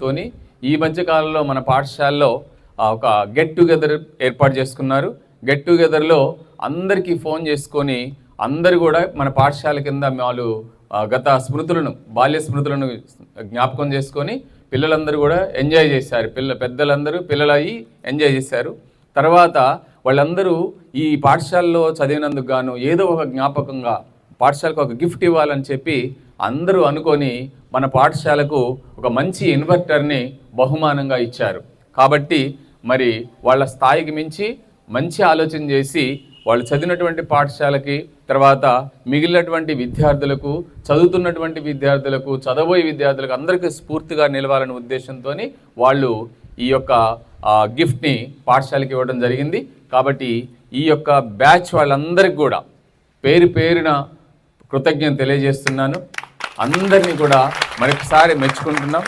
తోని ఈ మధ్యకాలంలో మన పాఠశాలలో ఒక గెట్ టుగెదర్ ఏర్పాటు చేసుకున్నారు. గెట్ టుగెదర్లో అందరికీ ఫోన్ చేసుకొని అందరు కూడా మన పాఠశాల కింద వాళ్ళు గత స్మృతులను బాల్య స్మృతులను జ్ఞాపకం చేసుకొని పిల్లలందరూ కూడా ఎంజాయ్ చేశారు. పిల్ల పెద్దలందరూ పిల్లలయ్యి ఎంజాయ్ చేశారు. తర్వాత వాళ్ళందరూ ఈ పాఠశాలలో చదివినందుకు గాను ఏదో ఒక జ్ఞాపకంగా పాఠశాలకు ఒక గిఫ్ట్ ఇవ్వాలని చెప్పి అందరూ అనుకొని మన పాఠశాలకు ఒక మంచి ఇన్వర్టర్ని బహుమానంగా ఇచ్చారు. కాబట్టి మరి వాళ్ళ స్థాయికి మించి మంచి ఆలోచన చేసి వాళ్ళు చదివినటువంటి పాఠశాలకి తర్వాత మిగిలినటువంటి విద్యార్థులకు చదువుతున్నటువంటి విద్యార్థులకు చదవబోయే విద్యార్థులకు అందరికీ స్ఫూర్తిగా నిలవాలనే ఉద్దేశంతో వాళ్ళు ఈ యొక్క గిఫ్ట్ని పాఠశాలకి ఇవ్వడం జరిగింది. కాబట్టి ఈ యొక్క బ్యాచ్ వాళ్ళందరికీ కూడా పేరు పేరున కృతజ్ఞత తెలియజేస్తున్నాను. అందరినీ కూడా మరొకసారి మెచ్చుకుంటున్నాం.